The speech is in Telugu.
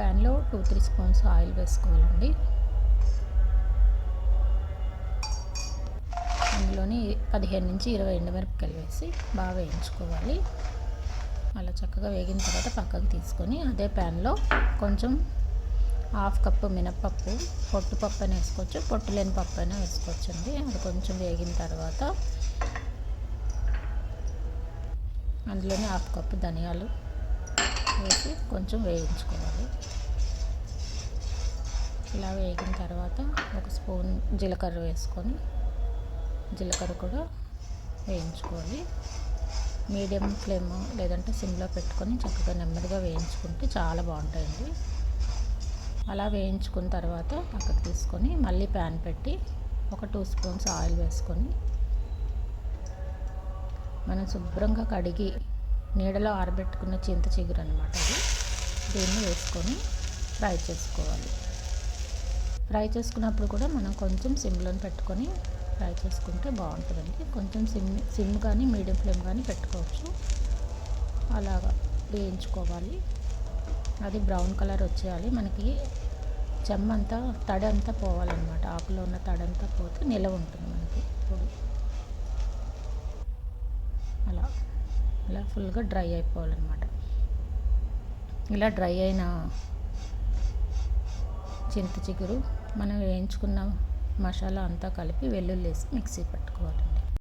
ప్యాన్లో టూ త్రీ స్పూన్స్ ఆయిల్ వేసుకోవాలండి. అందులోని పదిహేను నుంచి ఇరవై ఎండుమిరపకాయలు వేసి బాగా వేయించుకోవాలి. అలా చక్కగా వేగిన తర్వాత పక్కకు తీసుకొని అదే ప్యాన్లో కొంచెం హాఫ్ కప్పు మినప్పప్పు పొట్టు పప్పు అయినా వేసుకోవచ్చు పొట్టు లేని పప్పు అయినా వేసుకోవచ్చండి. అది కొంచెం వేగిన తర్వాత అందులోనే హాఫ్ కప్పు ధనియాలు వేసి కొంచెం వేయించుకోవాలి. ఇలా వేగిన తర్వాత ఒక స్పూన్ జీలకర్ర వేసుకొని జీలకర్ర కూడా వేయించుకోవాలి. మీడియం ఫ్లేమ్ లేదంటే సిమ్లో పెట్టుకొని చక్కగా నెమ్మదిగా వేయించుకుంటే చాలా బాగుంటాయండి. అలా వేయించుకున్న తర్వాత పక్కకు తీసుకొని మళ్ళీ ప్యాన్ పెట్టి ఒక టూ స్పూన్స్ ఆయిల్ వేసుకొని మనం శుభ్రంగా కడిగి నీడలో ఆరబెట్టుకున్న చింత చిగురు అనమాట అది. దీన్ని వేసుకొని ఫ్రై చేసుకోవాలి. ఫ్రై చేసుకున్నప్పుడు కూడా మనం కొంచెం సిమ్లో పెట్టుకొని ఫ్రై చేసుకుంటే బాగుంటుందండి. కొంచెం సిమ్ సిమ్ కానీ మీడియం ఫ్లేమ్ కానీ పెట్టుకోవచ్చు. అలాగా వేయించుకోవాలి. అది బ్రౌన్ కలర్ వచ్చేయాలి. మనకి చెమ్మంతా తడంతా అంతా పోవాలన్నమాట. ఆకులో ఉన్న తడంతా పోతే నిలవ ఉంటుంది మనకి. పొడి అలా ఇలా ఫుల్గా డ్రై అయిపోవాలన్నమాట. ఇలా డ్రై అయిన చింత చిగురు మనం వేయించుకున్న మసాలా అంతా కలిపి వెల్లుల్లి వేసి మిక్సీ పట్టుకోవాలండి.